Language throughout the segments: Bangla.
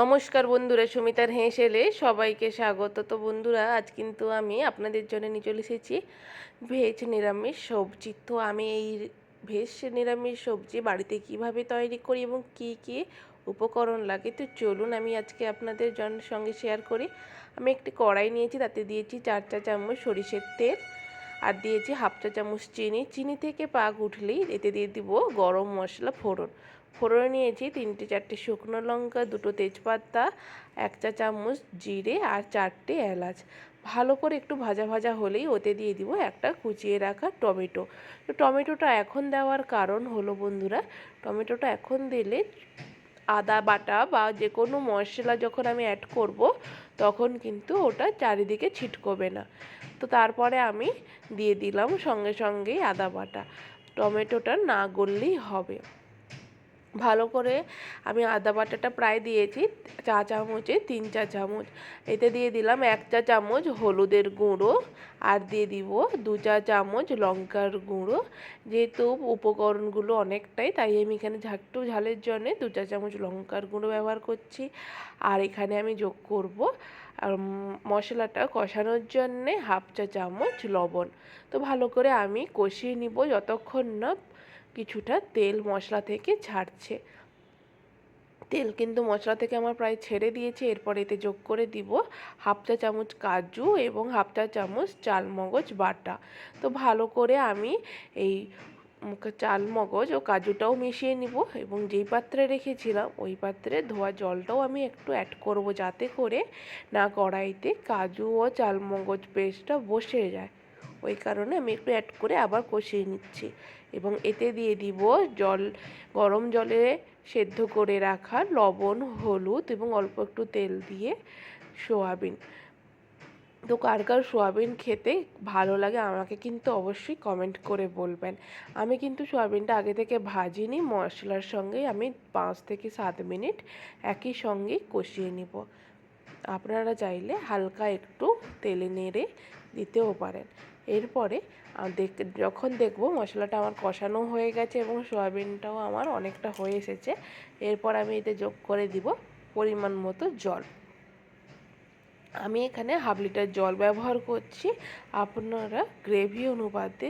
নমস্কার বন্ধুরা, সুমিতার হেঁসেলে সবাইকে স্বাগত। তো বন্ধুরা, আজ কিন্তু আমি আপনাদের জন্য নিয়ে চলে এসেছি ভেজ নিরামিষ সবজি। তো আমি এই ভেজ নিরামিষ সবজি বাড়িতে কীভাবে তৈরি করি এবং কি কি উপকরণ লাগে? তো চলুন আমি আজকে আপনাদের জন, সঙ্গে শেয়ার করি। আমি একটি কড়াই নিয়েছি, তাতে দিয়েছি চার চা চামচ সরিষের তেল আর দিয়েছি হাফ চা চামচ চিনি। চিনি থেকে পাক উঠলেই এতে দিয়ে দিব গরম মশলা ফোড়ন। ফোড়নে নিয়েছি, তিনটে চারটে শুকনো লঙ্কা, দুটো তেজপাতা, এক চা চামচ জিরে আর চারটে এলাচ। ভালো করে একটু ভাজা ভাজা হলেই ওতে দিয়ে দিব একটা কুচিয়ে রাখা টমেটো। তো টমেটোটা এখন দেওয়ার কারণ হলো বন্ধুরা, টমেটোটা এখন দিলে আদা বাটা বা যে কোনো মশলা যখন আমি অ্যাড করব, তখন কিন্তু ওটা চারিদিকে ছিটকবে না। তো তারপরে আমি দিয়ে দিলাম সঙ্গে সঙ্গেই আদা বাটা। টমেটোটা না গললেই হবে। ভালো করে আমি আদা বাটাটা প্রায় দিয়েছি, চা চামচে তিন চা চামচ। এতে দিয়ে দিলাম এক চা চামচ হলুদের গুঁড়ো আর দিয়ে দিব দু চা চামচ লঙ্কার গুঁড়ো। যেহেতু উপকরণগুলো অনেকটাই, তাই আমি এখানে ঝাট্টু ঝালের জন্যে দু চা চামচ লঙ্কার গুঁড়ো ব্যবহার করছি। আর এখানে আমি যোগ করব মশলাটা কষানোর জন্যে হাফ চা চামচ লবণ। তো ভালো করে আমি কষিয়ে নিব যতক্ষণ না কিছুটা তেল মশলা থেকে ছাড়ছে। তেল কিন্তু মশলা থেকে আমার প্রায় ছেড়ে দিয়েছে। এরপর এতে যোগ করে দিব হাফ চা চামচ কাজু এবং হাফ চা চামচ চালমগজ বাটা। তো ভালো করে আমি এই চাল মগজ ও কাজুটাও মিশিয়ে নিব এবং যেই পাত্রে রেখেছিলাম ওই পাত্রে ধোয়া জলটাও আমি একটু অ্যাড করব যাতে করে না কড়াইতে কাজু ও চালমগজ পেস্টটা বসে যায়। ওই কারণে আমি একটু অ্যাড করে আবার কষিয়ে নিচ্ছি। এবং এতে দিয়ে দিব জল, গরম জলে সেদ্ধ করে রাখা লবণ, হলুদ এবং অল্প একটু তেল দিয়ে সোয়াবিন। তো কার কার সোয়াবিন খেতে ভালো লাগে আমাকে কিন্তু অবশ্যই কমেন্ট করে বলবেন। আমি কিন্তু সোয়াবিনটা আগে থেকে ভাজিনি, মশলার সঙ্গে আমি পাঁচ থেকে সাত মিনিট একই সঙ্গে কষিয়ে নিব। আপনারা চাইলে হালকা একটু তেলে নেড়ে দিতেও পারেন। এরপরে দেখ, যখন দেখব মশলাটা আমার কষানো হয়ে গেছে এবং সয়াবিনটাও আমার অনেকটা হয়ে এসেছে, এরপর আমি এতে যোগ করে দিব পরিমাণ মতো জল। আমি এখানে হাফ লিটার জল ব্যবহার করছি। আপনারা গ্রেভি অনুপাতে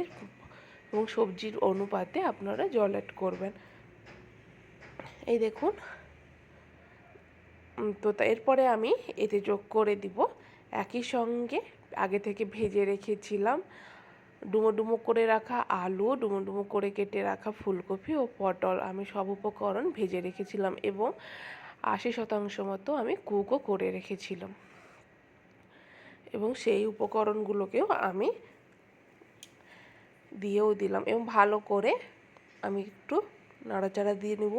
এবং সবজির অনুপাতে আপনারা জল অ্যাড করবেন। এই দেখুন। তো, এরপরে আমি এতে যোগ করে দিব একই সঙ্গে আগে থেকে ভেজে রেখেছিলাম। ডুমো ডুমো করে রাখা আলু, ডুমো ডুমো করে কেটে রাখা ফুলকপি ও পটল আমি সব উপকরণ ভেজে রেখেছিলাম এবং আশি শতাংশ মতো আমি কুকও করে রেখেছিলাম। এবং সেই উপকরণগুলোকেও আমি দিয়েও দিলাম এবং ভালো করে আমি একটু নাড়াচাড়া দিয়ে নেব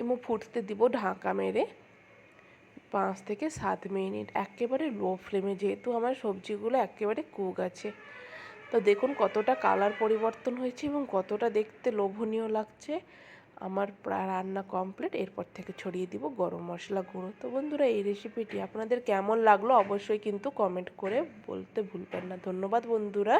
এবং ফুটতে দিব ঢাকা মেরে। পাঁচ থেকে সাত মিনিট। একেবারে লো ফ্লেমে যেহেতু আমার সবজিগুলো একেবারে কুক আছে। তো দেখুন কতটা কালার পরিবর্তন হয়েছে এবং কতটা দেখতে লোভনীয় লাগছে। আমার প্রায় রান্না কমপ্লিট এরপর থেকে ছড়িয়ে দিব গরম মশলা গুঁড়ো। তো বন্ধুরা, এই রেসিপিটি আপনাদের কেমন লাগল অবশ্যই কিন্তু কমেন্ট করে বলতে ভুলবেন না। ধন্যবাদ বন্ধুরা।